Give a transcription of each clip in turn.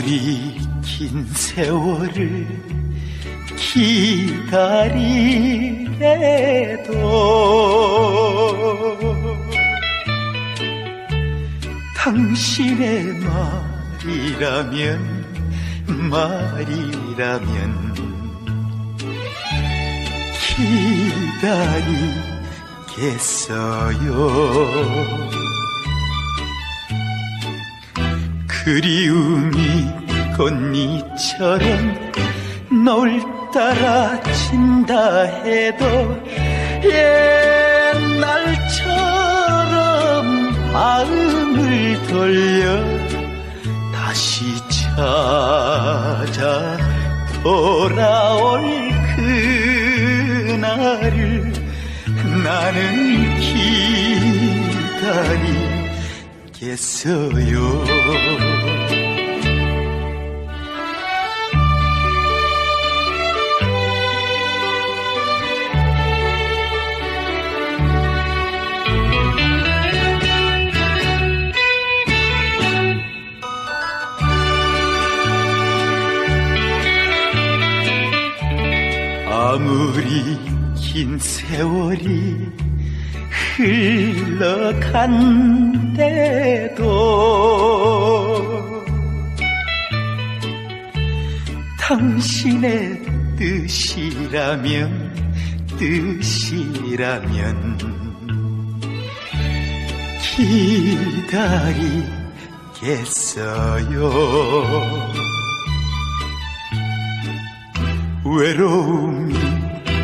아무리 긴 세월을 기다리래도. 당신의 말이라면 말이라면 기다리겠어요 그리움이 꽃잎처럼 널 따라 친다 해도 옛날처럼 마음을 돌려 다시 찾아 돌아올 그날을 나는 기다리겠어요 아무리 긴 세월이 흘러간대도 당신의 뜻이라면 뜻이라면 기다리겠어요 외로움이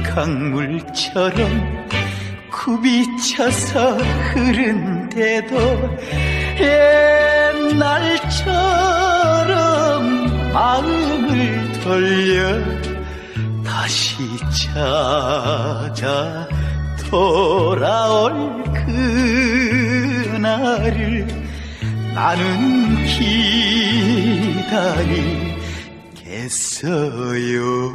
강물처럼 굽이쳐서 흐른데도 옛날처럼 마음을 돌려 다시 찾아 돌아올 그날을 나는 기다리 겠어요